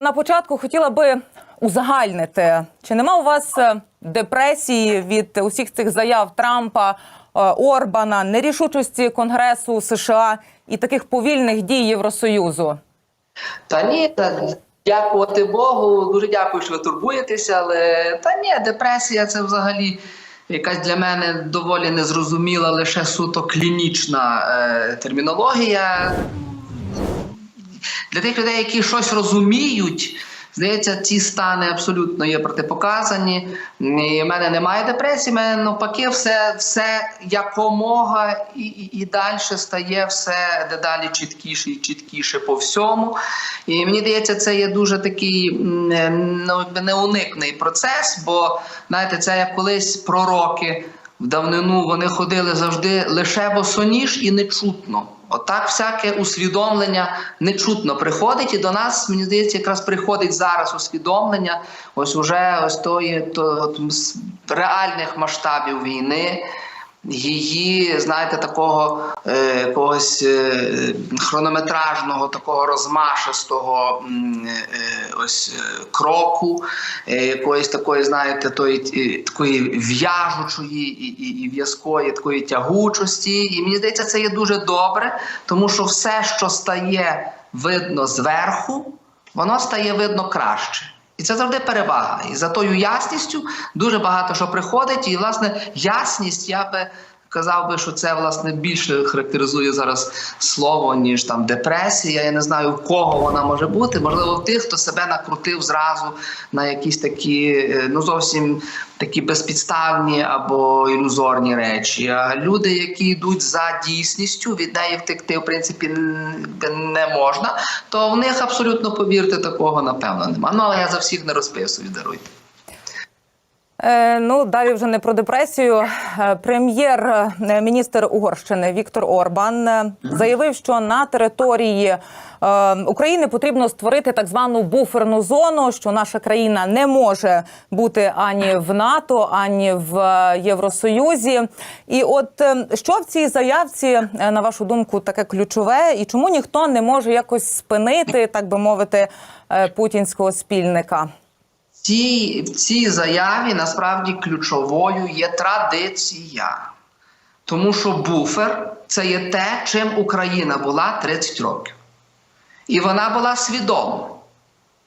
На початку хотіла би узагальнити, чи нема у вас е, депресії від усіх цих заяв Трампа, е, Орбана, нерішучості Конгресу США і таких повільних дій Євросоюзу? Та ні, та дякувати Богу. Дуже дякую, що ви турбуєтеся. Але та ні, депресія це взагалі якась для мене доволі незрозуміла, лише суто клінічна е, термінологія. Для тих людей, які щось розуміють. Здається, ці стани абсолютно є протипоказані. І в мене немає депресії, мене навпаки, все, все якомога і, і, і далі стає все дедалі чіткіше і чіткіше по всьому. І мені здається, це є дуже такий ну, неуникний процес, бо знаєте, це як колись пророки в давнину вони ходили завжди лише босоніж і нечутно. Отак всяке усвідомлення нечутно приходить, і до нас, мені здається, якраз приходить зараз усвідомлення, ось уже ось тої то, реальних масштабів війни, її, знаєте, такого е, якогось е, хронометражного, такого розмашистого е, ось е, кроку, е, якоїсь такої, знаєте, тої такої в'яжучої і, і, і в'язкої такої тягучості. І мені здається, це є дуже добре, тому що все, що стає видно зверху, воно стає видно краще. І це завжди перевага. І за тою ясністю дуже багато що приходить. І, власне, ясність я би казав би, що це власне більше характеризує зараз слово, ніж там депресія. Я не знаю, в кого вона може бути. Можливо, в тих, хто себе накрутив зразу на якісь такі, е, ну зовсім такі безпідставні або ілюзорні речі. А люди, які йдуть за дійсністю, від неї втекти, в принципі, не можна, то в них абсолютно повірте, такого напевно нема. Ну але я за всіх не розписую, даруйте. Е, ну далі вже не про депресію. Е, Прем'єр-міністр Угорщини Віктор Орбан е, заявив, що на території е, України потрібно створити так звану буферну зону, що наша країна не може бути ані в НАТО, ані в е, Євросоюзі. І от е, що в цій заявці, е, на вашу думку, таке ключове, і чому ніхто не може якось спинити, так би мовити, е, путінського спільника? Цій, в цій заяві насправді ключовою є традиція. Тому що буфер це є те, чим Україна була 30 років. І вона була свідома.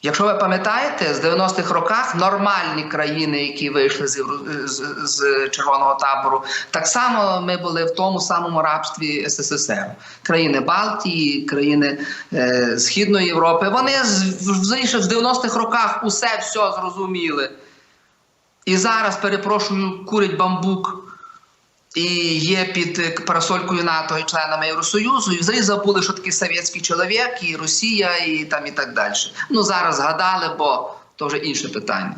Якщо ви пам'ятаєте, з 90-х роках нормальні країни, які вийшли з, з, з червоного табору, так само ми були в тому самому рабстві СССР. Країни Балтії, країни е, Східної Європи. Вони з, в 90-х роках усе все зрозуміли. І зараз, перепрошую, курять бамбук і є під е, парасолькою НАТО і членами Євросоюзу, і взагалі забули, що таке совєтський чоловік, і Росія, і там і так далі. Ну зараз згадали, бо то вже інше питання.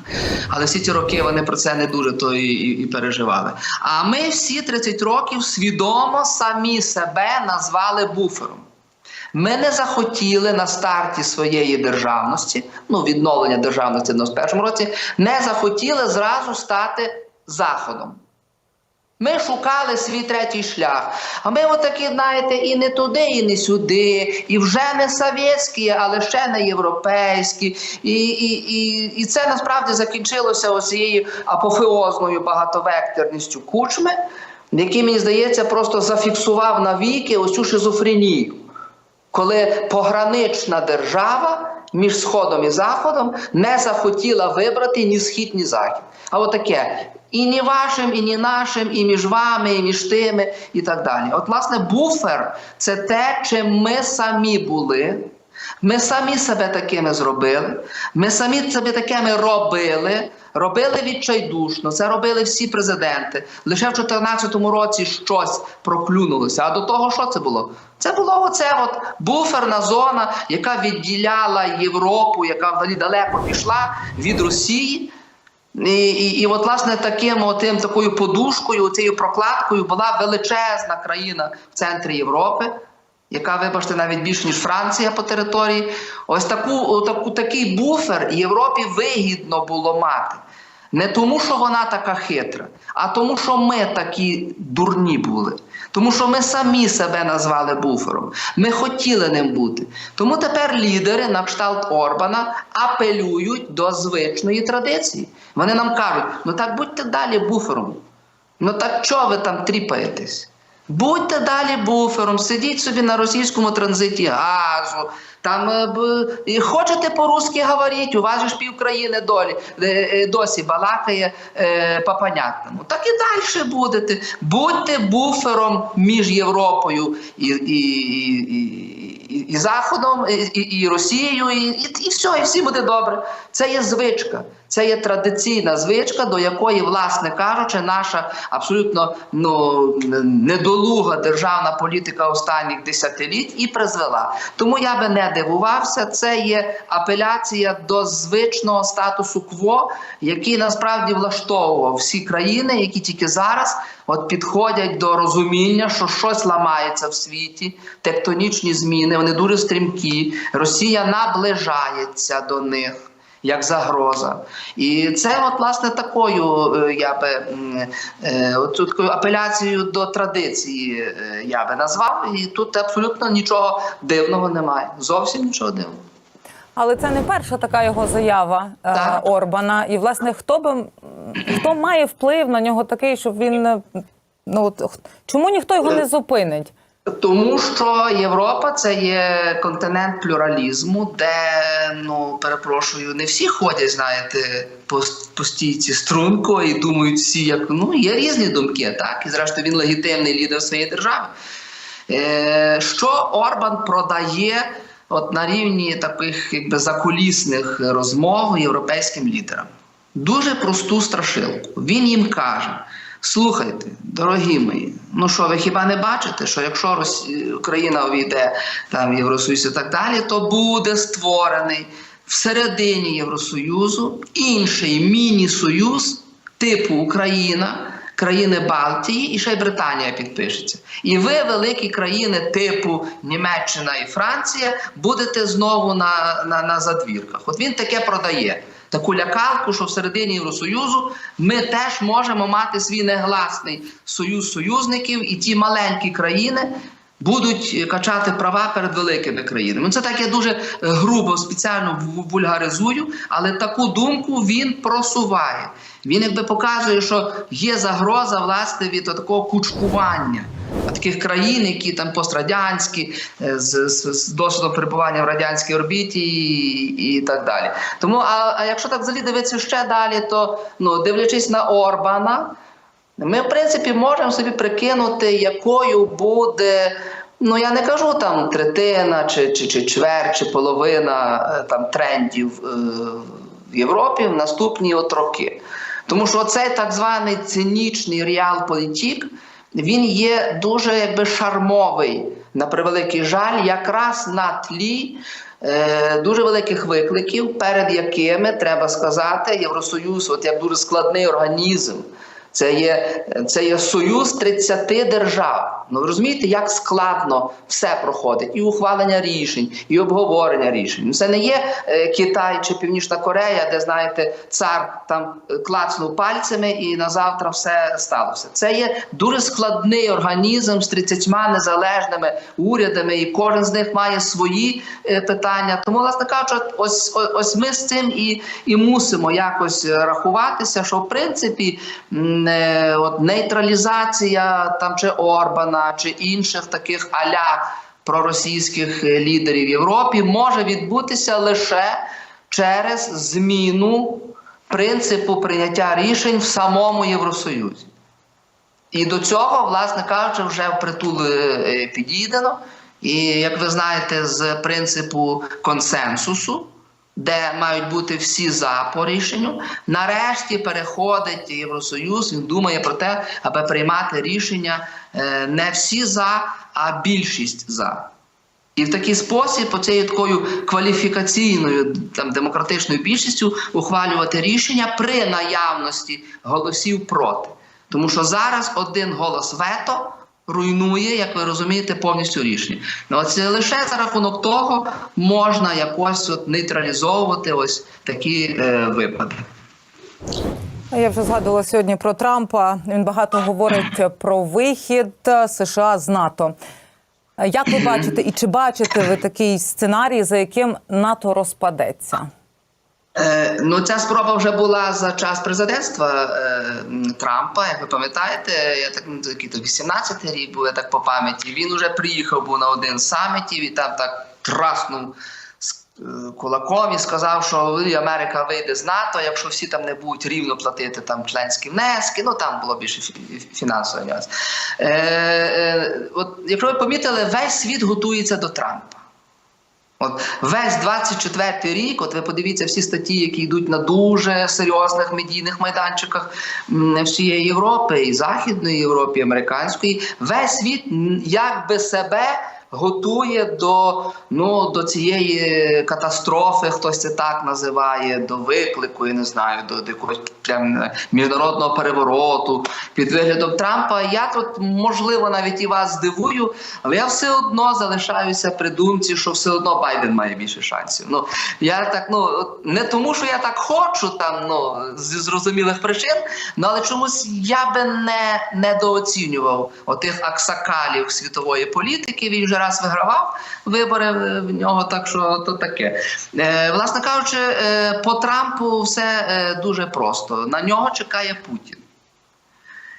Але всі ці роки вони про це не дуже то і, і, і переживали. А ми всі 30 років свідомо самі себе назвали буфером. Ми не захотіли на старті своєї державності, ну відновлення державності в 91 році, не захотіли зразу стати заходом. Ми шукали свій третій шлях. А ми отакі, знаєте, і не туди, і не сюди, і вже не совєтські, але ще не європейські. І, і, і, і це насправді закінчилося ось цією апофеозною багатовекторністю кучми, який, мені здається, просто зафіксував навіки ось цю шизофренію коли погранична держава між Сходом і Заходом не захотіла вибрати ні схід, ні захід. А отаке і ні вашим, і ні нашим, і між вами, і між тими, і так далі. От, власне, буфер це те, чим ми самі були. Ми самі себе такими зробили, ми самі себе такими робили, робили відчайдушно. Це робили всі президенти. Лише в 2014 році щось проклюнулося. А до того, що це було? Це було оце от буферна зона, яка відділяла Європу, яка взагалі далеко пішла від Росії. І, і, і от, власне, таким отим, такою подушкою, цією прокладкою була величезна країна в центрі Європи яка, вибачте, навіть більше, ніж Франція по території. Ось таку, таку, такий буфер Європі вигідно було мати. Не тому, що вона така хитра, а тому, що ми такі дурні були. Тому що ми самі себе назвали буфером. Ми хотіли ним бути. Тому тепер лідери на кшталт Орбана апелюють до звичної традиції. Вони нам кажуть: ну так будьте далі буфером. Ну так чого ви там тріпаєтесь? Будьте далі буфером, сидіть собі на російському транзиті газу. Там е, і хочете по-русски говорити, у вас ж півкраїни долі, е, е, досі балакає е, по-понятному. Так і далі будете. Будьте буфером між Європою і, і, і, і, Заходом, і, і, Росією, і, і все, і всі буде добре. Це є звичка. Це є традиційна звичка, до якої, власне кажучи, наша абсолютно ну, недолуга державна політика останніх десятиліть і призвела. Тому я би не дивувався. Це є апеляція до звичного статусу кво, який насправді влаштовував всі країни, які тільки зараз от підходять до розуміння, що щось ламається в світі, тектонічні зміни, вони дуже стрімкі. Росія наближається до них як загроза. І це, от, власне, такою е, я би е, такою апеляцією до традиції е, я би назвав. І тут абсолютно нічого дивного немає. Зовсім нічого дивного. Але це не перша така його заява е, Так. Орбана. І власне, хто би хто має вплив на нього такий, щоб він ну от чому ніхто його не зупинить? Тому що Європа це є континент плюралізму, де ну перепрошую, не всі ходять, знаєте, по, по стійці струнко і думають всі, як ну є різні думки, так і зрештою він легітимний лідер своєї держави. Е, що Орбан продає от на рівні таких якби закулісних розмов європейським лідерам? Дуже просту страшилку. Він їм каже: слухайте, дорогі мої, ну що, ви хіба не бачите, що якщо Росі... Україна увійде там Євросоюз і так далі, то буде створений всередині Євросоюзу інший міні-союз типу Україна країни Балтії і ще й Британія підпишеться. І ви, великі країни типу Німеччина і Франція, будете знову на, на, на задвірках. От він таке продає. Таку лякалку, що всередині Євросоюзу ми теж можемо мати свій негласний союз союзників, і ті маленькі країни будуть качати права перед великими країнами. Це так я дуже е, грубо, спеціально ву- вульгаризую, але таку думку він просуває. Він якби показує, що є загроза власне від такого кучкування таких країн, які там пострадянські, е, з, з, з досвідом перебування в радянській орбіті і, і так далі. Тому, а, а якщо так взагалі дивитися ще далі, то ну, дивлячись на Орбана, ми, в принципі, можемо собі прикинути, якою буде. Ну, я не кажу там третина, чи, чи, чи чверть, чи половина е, там трендів е, в Європі в наступні от роки. Тому що цей так званий цинічний реал-політік, він є дуже якби шармовий, на превеликий жаль, якраз на тлі е, дуже великих викликів, перед якими треба сказати, Євросоюз, от як дуже складний організм. Це є, це є союз 30 держав. Ну ви розумієте, як складно все проходить, і ухвалення рішень, і обговорення рішень. Ну, Це не є е, Китай чи Північна Корея, де знаєте, цар там е, клацнув пальцями і на завтра все сталося. Це є дуже складний організм з 30 незалежними урядами, і кожен з них має свої е, питання. Тому, власне кажучи, ось ось, ось ми з цим і, і мусимо якось рахуватися, що в принципі от нейтралізація там чи Орбана, чи інших таких аля проросійських е, лідерів Європі може відбутися лише через зміну принципу прийняття рішень в самому Євросоюзі. І до цього, власне кажучи, вже впритул е, підійдено. І як ви знаєте, з принципу консенсусу, де мають бути всі за по рішенню, нарешті переходить Євросоюз. Він думає про те, аби приймати рішення е, не всі за, а більшість за. І в такий спосіб, оцією такою кваліфікаційною там, демократичною більшістю ухвалювати рішення при наявності голосів проти. Тому що зараз один голос вето руйнує, як ви розумієте, повністю рішення. Ну, це лише за рахунок того можна якось от нейтралізовувати ось такі е, випадки. Я вже згадувала сьогодні про Трампа. Він багато говорить про вихід США з НАТО. Як ви бачите, і чи бачите ви такий сценарій, за яким НАТО розпадеться? Е, ну, ця спроба вже була за час президентства е, Трампа. Як ви пам'ятаєте, я так ну, який то 18 рік був, я так по пам'яті. Він уже приїхав був на один з самітів і там так траснув з е, кулаком і сказав, що Америка вийде з НАТО, якщо всі там не будуть рівно платити там членські внески. Ну там було більше фі- фінансовий. Е, е, от, якщо ви помітили, весь світ готується до Трампа. От весь 24 рік, от ви подивіться всі статті, які йдуть на дуже серйозних медійних майданчиках всієї Європи, і Західної Європи, і американської, весь світ якби себе готує до, ну, до цієї катастрофи, хтось це так називає, до виклику, я не знаю, до, якогось прям міжнародного перевороту під виглядом Трампа. Я тут можливо навіть і вас здивую, але я все одно залишаюся при думці, що все одно Байден має більше шансів. Ну я так ну не тому, що я так хочу, там ну зі зрозумілих причин, ну але чомусь я би не недооцінював отих аксакалів світової політики. Він вже раз вигравав вибори в нього, так що то таке. Е, власне кажучи, е, по Трампу все е, дуже просто. На нього чекає Путін.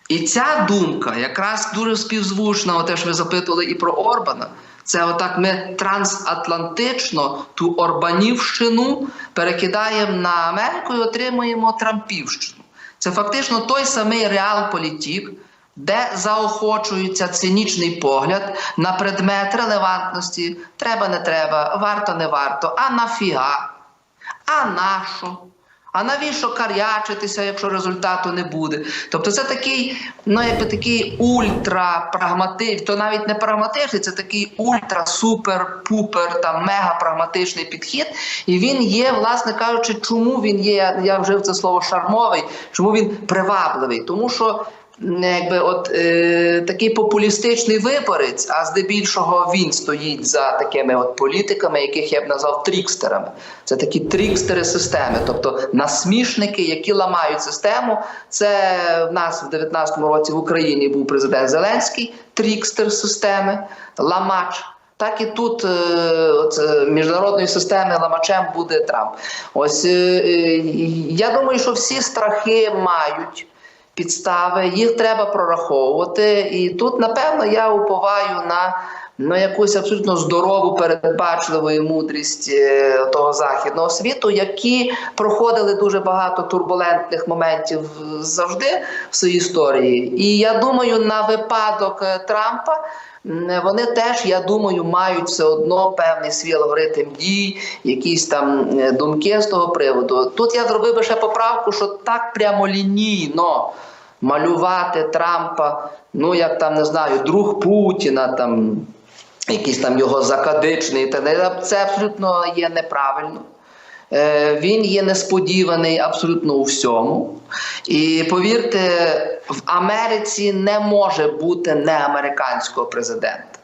І ця думка якраз дуже співзвучна, те, що ви запитували і про Орбана. Це отак ми трансатлантично ту Орбанівщину перекидаємо на Америку і отримуємо Трампівщину. Це фактично той самий реал-політік, де заохочується цинічний погляд на предмет релевантності. Треба, не треба, варто, не варто, а нафіга, а нащо? А навіщо карячитися, якщо результату не буде? Тобто це такий, ну якби такий ультрапрагматичний, то навіть не прагматичний, це такий ультра-супер-пупер, там мега-прагматичний підхід. І він є, власне кажучи, чому він є, я, вжив це слово шармовий, чому він привабливий? Тому що якби от е, такий популістичний виборець, а здебільшого він стоїть за такими от політиками, яких я б назвав трікстерами. Це такі трікстери системи, тобто насмішники, які ламають систему. Це в нас в 19-му році в Україні був президент Зеленський, трікстер системи, ламач. Так і тут е, от, е, міжнародної системи ламачем буде Трамп. Ось е, я думаю, що всі страхи мають підстави, їх треба прораховувати. І тут, напевно, я уповаю на на якусь абсолютно здорову, передбачливу і мудрість е, того західного світу, які проходили дуже багато турбулентних моментів завжди в своїй історії. І я думаю, на випадок е, Трампа. Вони теж, я думаю, мають все одно певний свій алгоритм дій, якісь там е, думки з того приводу. Тут я зробив би ще поправку, що так прямолінійно малювати Трампа, ну як там не знаю, друг Путіна, там якийсь там його закадичний, це абсолютно є неправильно. Е, Він є несподіваний абсолютно у всьому. І повірте, в Америці не може бути неамериканського президента.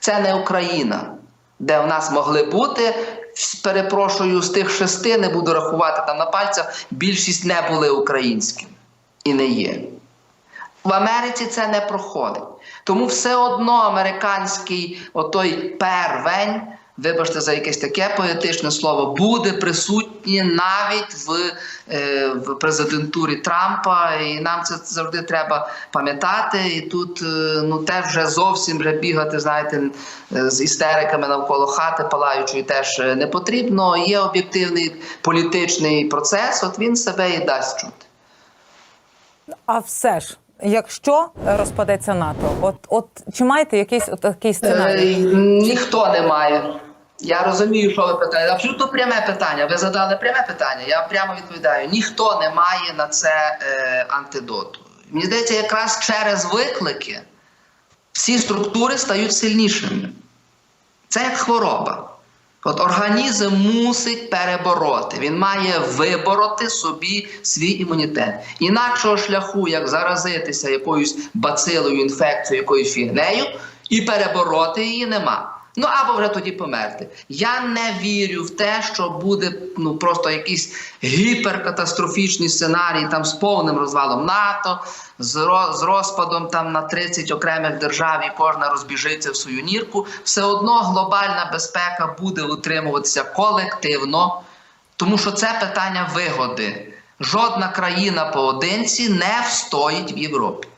Це не Україна, де в нас могли бути. Перепрошую, з тих шести не буду рахувати там на пальцях. Більшість не були українськими і не є. В Америці це не проходить. Тому все одно американський отой первень, вибачте за якесь таке поетичне слово, буде присутній навіть в, е, в президентурі Трампа. І нам це завжди треба пам'ятати. І тут е, ну теж вже зовсім вже бігати, знаєте, е, з істериками навколо хати палаючої теж не потрібно. Є об'єктивний політичний процес, от він себе і дасть чути. А все ж, якщо розпадеться НАТО, от от чи маєте якийсь от такий сценарій? Е, Ніхто не має. Я розумію, що ви питаєте. Абсолютно пряме питання. Ви задали пряме питання. Я прямо відповідаю: ніхто не має на це е, антидоту. Мені здається, якраз через виклики всі структури стають сильнішими. Це як хвороба. От організм мусить перебороти. Він має вибороти собі свій імунітет. Інакшого шляху, як заразитися якоюсь бацилою, інфекцією, якоюсь фігнею, і перебороти її нема. Ну або вже тоді померти. Я не вірю в те, що буде ну просто якийсь гіперкатастрофічний сценарій там з повним розвалом НАТО, з, з розпадом там на 30 окремих держав і кожна розбіжиться в свою нірку. Все одно глобальна безпека буде утримуватися колективно, тому що це питання вигоди. Жодна країна поодинці не встоїть в Європі.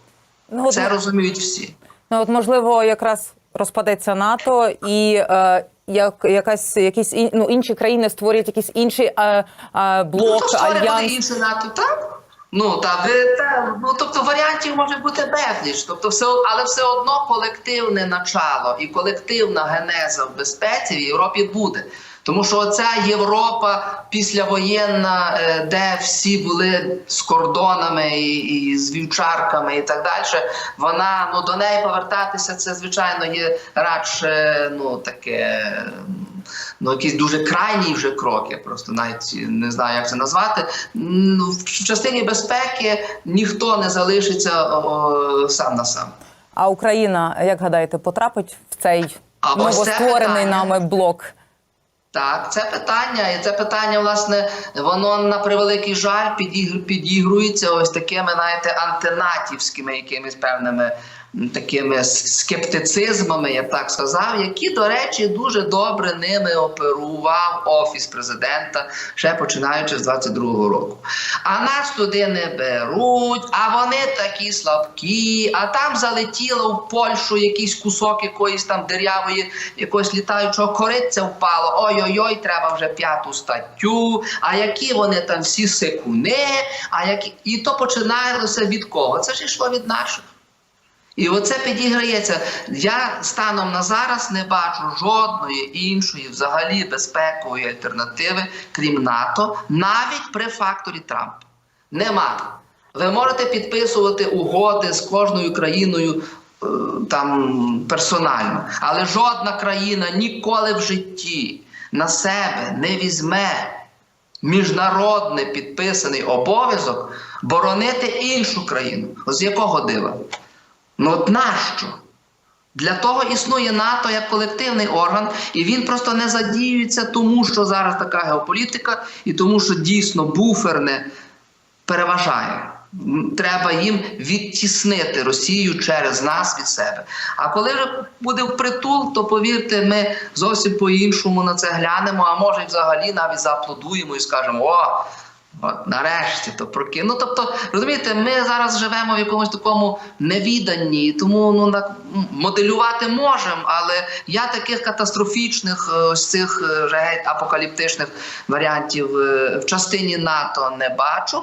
Ну, Це розуміють всі. ну, от можливо, якраз розпадеться НАТО і е, як якась якісь ну, інші країни створять якийсь інший е, е, блок ну, альянс. інше НАТО, так? Ну та ви та ну тобто варіантів може бути безліч. Тобто, все але все одно колективне начало і колективна генеза в безпеці в Європі буде. Тому що оця Європа післявоєнна, е, де всі були з кордонами і, і з вівчарками і так далі, вона ну до неї повертатися, це звичайно є радше ну таке. Ну, якісь дуже крайні вже кроки, просто навіть не знаю, як це назвати. Ну, в частині безпеки ніхто не залишиться о, сам на сам. А Україна, як гадаєте, потрапить в цей А новостворений нами блок? Так, це питання, і це питання, власне, воно на превеликий жаль підігр- підігрується ось такими, знаєте, антинатівськими якимись певними такими скептицизмами, я б так сказав, які, до речі, дуже добре ними оперував офіс президента, ще починаючи з 22-го року. А нас туди не беруть, а вони такі слабкі, а там залетіло в Польщу якийсь кусок якоїсь там дерявої, якогось літаючого кориця впало. Ой-ой-ой, треба вже п'яту статтю. А які вони там всі секуни, а які. І то починалося від кого? Це ж йшло від наших. І оце підіграється. Я станом на зараз не бачу жодної іншої взагалі безпекової альтернативи, крім НАТО, навіть при факторі Трампа. Нема. Ви можете підписувати угоди з кожною країною е, там персонально, але жодна країна ніколи в житті на себе не візьме міжнародний підписаний обов'язок боронити іншу країну. З якого дива? Ну от нащо? Для того існує НАТО як колективний орган, і він просто не задіюється, тому що зараз така геополітика, і тому, що дійсно буферне переважає. Треба їм відтіснити Росію через нас від себе. А коли вже буде впритул, то повірте, ми зовсім по-іншому на це глянемо, а може взагалі навіть зааплодуємо і скажемо: о, От нарешті то проки. Ну тобто, розумієте, ми зараз живемо в якомусь такому невіданні, тому ну так моделювати можемо, але я таких катастрофічних е, ось цих геть апокаліптичних варіантів е, в частині НАТО не бачу.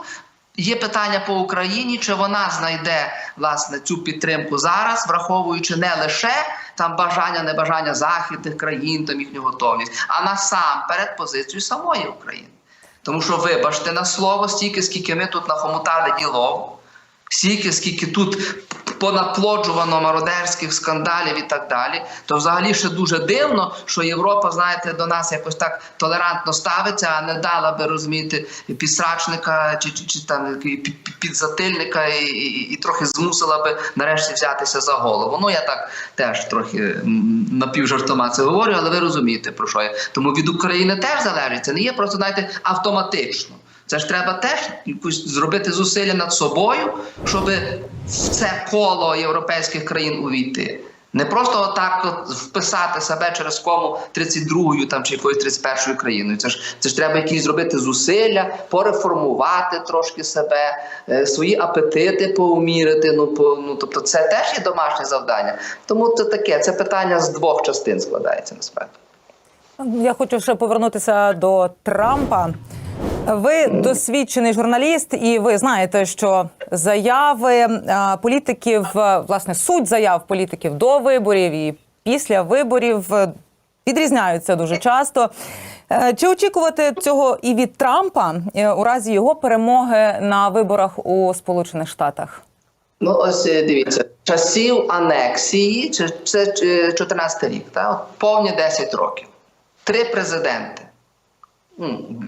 Є питання по Україні, чи вона знайде власне цю підтримку зараз, враховуючи не лише там бажання, небажання західних країн, там їхню готовність, а насамперед позицію самої України. Тому що, вибачте на слово, стільки, скільки ми тут нахомутали ділов, стільки, скільки тут понаплоджувано мародерських скандалів і так далі, то взагалі ще дуже дивно, що Європа, знаєте, до нас якось так толерантно ставиться, а не дала би розуміти підсрачника чи, чи, чи там пі- пі- підзатильника і, і, і трохи змусила би нарешті взятися за голову. Ну я так теж трохи напівжартома це говорю, але ви розумієте про що я. Тому від України теж залежить. Це не є просто знаєте автоматично. Це ж треба теж якусь зробити зусилля над собою, щоб в це коло європейських країн увійти. Не просто отак от вписати себе через кому 32-ю там чи якоюсь 31-ю країною. Це ж це ж треба якісь зробити зусилля, пореформувати трошки себе, е, свої апетити поумірити. Ну по ну тобто, це теж є домашнє завдання. Тому це таке, це питання з двох частин складається насправді. Я хочу ще повернутися до Трампа. Ви досвідчений журналіст, і ви знаєте, що заяви е, політиків, е, власне, суть заяв політиків до виборів і після виборів е, відрізняються дуже часто. Чи очікувати цього і від Трампа у разі його перемоги на виборах у Сполучених Штатах? Ну, ось дивіться, часів анексії, це, це е, 14 рік, та? Повні 10 років. Три президенти: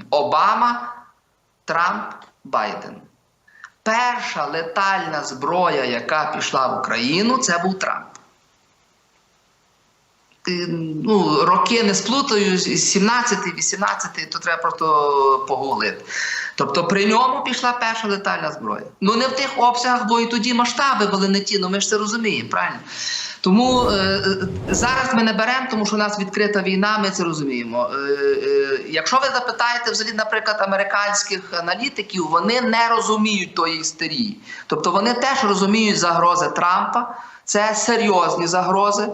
Обама, Трамп, Байден. Перша летальна зброя, яка пішла в Україну, це був Трамп. ну, роки не сплутаю, 17 18 то треба просто погуглити. Тобто при ньому пішла перша летальна зброя. Ну не в тих обсягах, бо і тоді масштаби були не ті, ну ми ж це розуміємо, правильно? Тому е, е, зараз ми не беремо, тому що у нас відкрита війна, ми це розуміємо. Е, е, якщо ви запитаєте, взагалі, наприклад, американських аналітиків, вони не розуміють тої істерії. Тобто вони теж розуміють загрози Трампа, це серйозні загрози.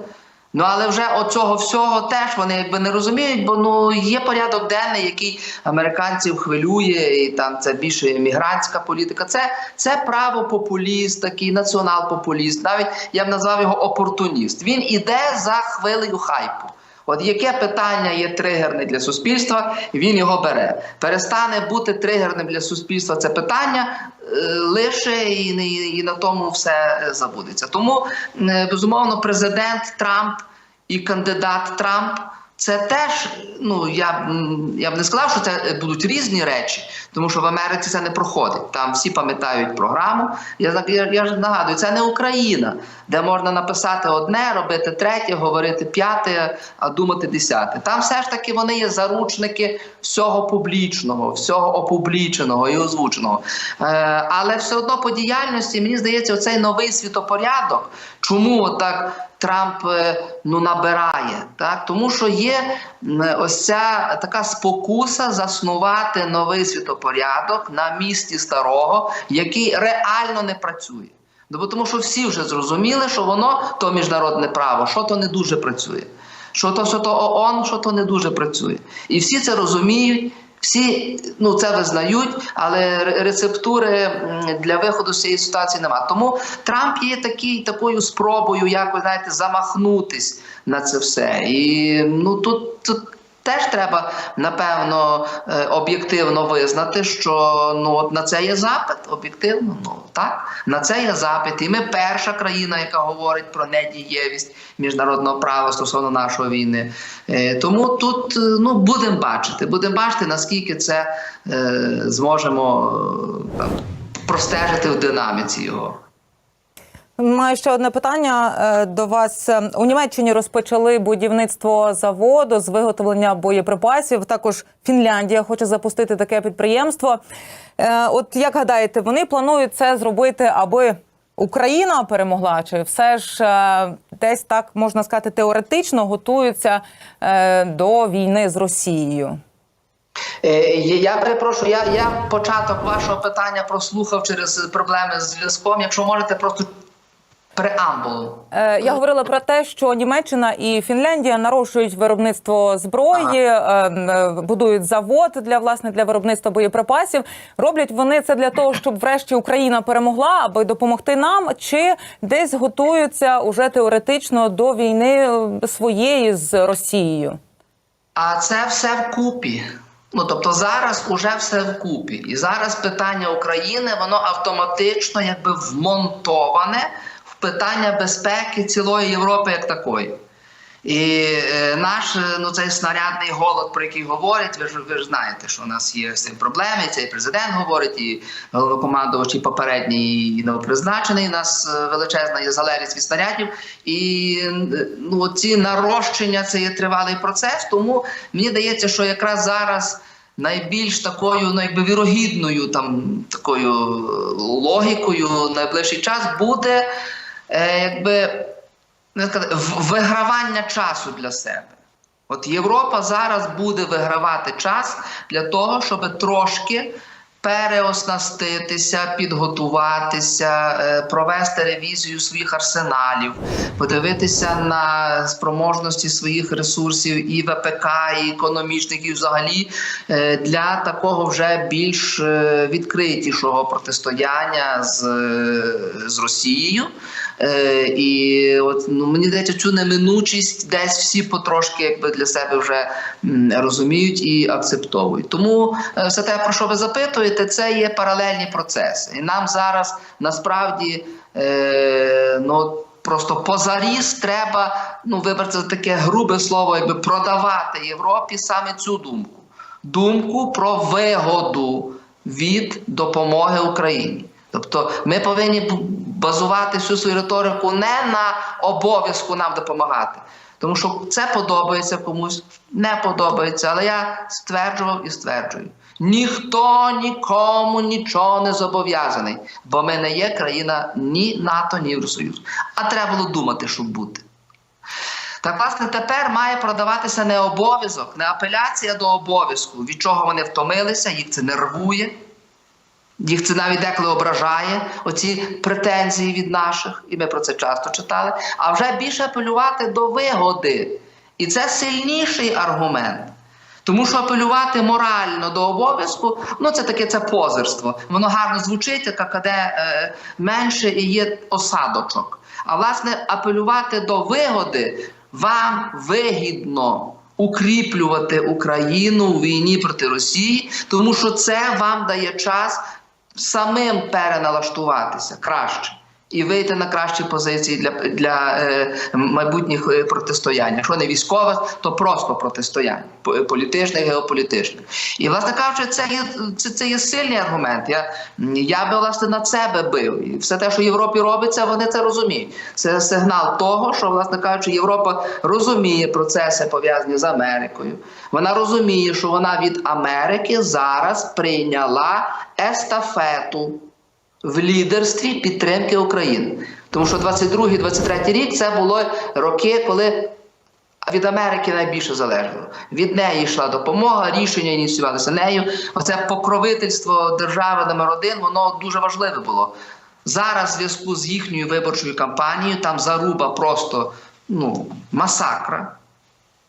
Ну але вже оцього всього теж вони якби не розуміють, бо ну є порядок денний, який американців хвилює, і там це більше мігрантська політика. Це, це правопопуліст, такий націонал-популіст. Навіть я б назвав його опортуніст. Він іде за хвилею хайпу. От яке питання є тригерне для суспільства, він його бере. Перестане бути тригерним для суспільства це питання е, лише і, і, і на тому все забудеться. Тому, е, безумовно, президент Трамп і кандидат Трамп. Це теж, ну я я б не сказав, що це будуть різні речі, тому що в Америці це не проходить. Там всі пам'ятають програму. Я я, я ж нагадую, це не Україна, де можна написати одне, робити третє, говорити п'яте, а думати десяте. Там все ж таки вони є заручники всього публічного, всього опубліченого і озвученого. Е, але все одно по діяльності мені здається, оцей новий світопорядок. Чому так Трамп е, ну набирає? Так тому, що є ось ця така спокуса заснувати новий світопорядок на місці старого, який реально не працює. Ну, бо тому що всі вже зрозуміли, що воно то міжнародне право, що то не дуже працює. Що то, що то ООН, що то не дуже працює. І всі це розуміють, всі ну, це визнають, але рецептури для виходу з цієї ситуації немає. Тому Трамп є такий, такою спробою, як ви знаєте, замахнутись на це все. І ну тут. тут Теж треба напевно е, об'єктивно визнати, що ну от на це є запит. Об'єктивно, ну так на це є запит. І ми перша країна, яка говорить про недієвість міжнародного права стосовно нашої війни. Е, Тому тут е, ну будемо бачити, будемо бачити, наскільки це е, зможемо там, простежити в динаміці його. Маю ще одне питання е, до вас. У Німеччині розпочали будівництво заводу з виготовлення боєприпасів. Також Фінляндія хоче запустити таке підприємство. Е, От як гадаєте, вони планують це зробити, аби Україна перемогла? Чи все ж е, десь так можна сказати теоретично готуються до війни з Росією? Я перепрошую, я, я початок вашого питання прослухав через проблеми з зв'язком. Якщо можете просто преамбулу. Е, Я говорила про те, що Німеччина і Фінляндія нарощують виробництво зброї, е, е, будують завод для власне для виробництва боєприпасів. Роблять вони це для того, щоб врешті Україна перемогла, аби допомогти нам, чи десь готуються уже теоретично до війни своєї з Росією. А це все вкупі. Ну тобто зараз уже все вкупі. І зараз питання України воно автоматично якби вмонтоване питання безпеки цілої Європи як такої. І е, наш е, ну цей снарядний голод, про який говорять, ви ж ви ж знаєте, що у нас є з цим проблеми. Цей президент говорить, і головнокомандувач і попередній і новопризначений. У нас е, величезна є залежність від снарядів. І ну ці нарощення це є тривалий процес. Тому мені здається, що якраз зараз. Найбільш такою, ну якби вірогідною там такою логікою найближчий час буде якби не сказати, вигравання часу для себе. От Європа зараз буде вигравати час для того, щоб трошки переоснаститися, підготуватися, е, провести ревізію своїх арсеналів, подивитися на спроможності своїх ресурсів і ВПК, і економічних, і взагалі е, для такого вже більш е, відкритішого протистояння з, е, з Росією. Е, і от ну мені здається, цю неминучість десь всі потрошки якби для себе вже м, розуміють і акцептовують. Тому е, все те, про що ви запитуєте, це є паралельні процеси. І нам зараз насправді е, ну. Просто позаріз треба, ну вибрати таке грубе слово, якби продавати Європі саме цю думку. Думку про вигоду від допомоги Україні. Тобто ми повинні базувати всю свою риторику не на обов'язку нам допомагати. Тому що це подобається комусь, не подобається. Але я стверджував і стверджую: ніхто нікому нічого не зобов'язаний, бо ми не є країна ні НАТО, ні Євросоюзу. А треба було думати, щоб бути. Так, власне, тепер має продаватися не обов'язок, не апеляція до обов'язку, від чого вони втомилися, їх це нервує. Їх це навіть деколи ображає, оці претензії від наших, і ми про це часто читали. А вже більше апелювати до вигоди. І це сильніший аргумент. Тому що апелювати морально до обов'язку, ну це таке це позерство. Воно гарно звучить, як ККД е, менше і є осадочок. А власне, апелювати до вигоди вам вигідно укріплювати Україну у війні проти Росії, тому що це вам дає час самим переналаштуватися краще. І вийти на кращі позиції для, для е, майбутніх е, протистоянь. Якщо не військове, то просто протистояння по- політичне, геополітичне. І, власне кажучи, це є, це, це є сильний аргумент. Я, я би власне на це би бив. І все те, що Європі робиться, вони це розуміють. Це сигнал того, що, власне кажучи, Європа розуміє процеси пов'язані з Америкою. Вона розуміє, що вона від Америки зараз прийняла естафету в лідерстві підтримки України. Тому що 22-23 рік це було роки, коли від Америки найбільше залежало. Від неї йшла допомога, рішення ініціювалися нею. Оце покровительство держави номер один, воно дуже важливе було. Зараз, в зв'язку з їхньою виборчою кампанією, там заруба просто ну, масакра.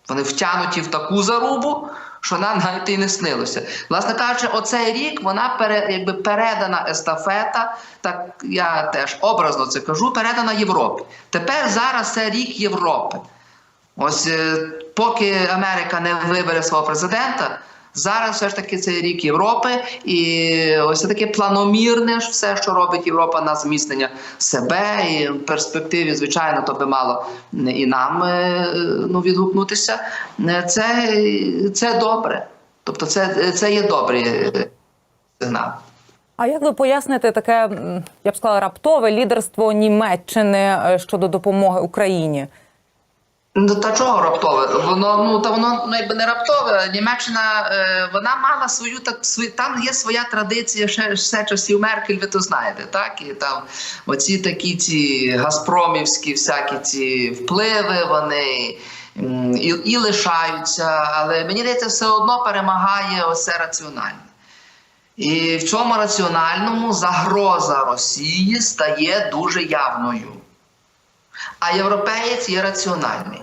Вони втягнуті в таку зарубу, що нам навіть і не снилося. Власне кажучи, оцей рік вона пере, якби передана естафета, так я теж образно це кажу, передана Європі. Тепер зараз це рік Європи. Ось е, поки Америка не вибере свого президента, зараз все ж таки це рік Європи, і ось таке планомірне ж все, що робить Європа на зміцнення себе. І в перспективі, звичайно, то би мало і нам е, ну, відгукнутися. Е, Це, це добре. Тобто, це, це є добрий е, сигнал. А як ви поясните таке, я б сказала, раптове лідерство Німеччини щодо допомоги Україні? Ну та чого раптове? Воно ну та воно ну якби не раптове. Німеччина е, вона мала свою так свої там є своя традиція ще ще часів Меркель, ви то знаєте, так і там оці такі ці газпромівські всякі ці впливи, вони і, і лишаються, але мені здається, все одно перемагає оце раціональне. І в цьому раціональному загроза Росії стає дуже явною. А європеєць є раціональний.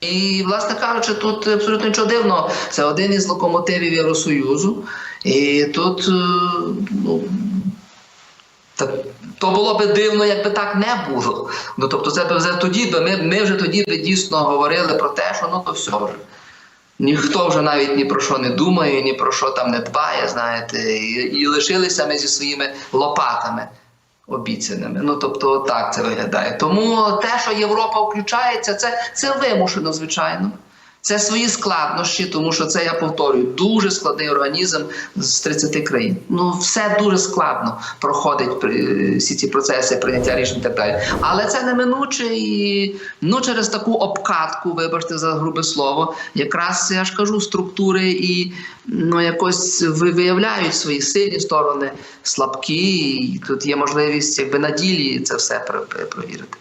І, власне кажучи, тут абсолютно нічого дивного. Це один із локомотивів Євросоюзу. І тут е, ну, то було би дивно, якби так не було. Ну, тобто, це б вже тоді ми, ми вже тоді би дійсно говорили про те, що ну то все вже. Ніхто вже навіть ні про що не думає, ні про що там не дбає, знаєте, і, і лишилися ми зі своїми лопатами обіцяними. Ну тобто, так це виглядає. Тому те, що Європа включається, це, це вимушено, звичайно. Це свої складнощі, тому що це я повторюю дуже складний організм з 30 країн. Ну все дуже складно проходить при всі ці процеси прийняття рішень і так далі. Але це неминуче і ну через таку обкатку, вибачте за грубе слово, якраз я ж кажу, структури і ну якось виявляють свої сильні сторони, слабкі, і тут є можливість якби на ділі це все провірити.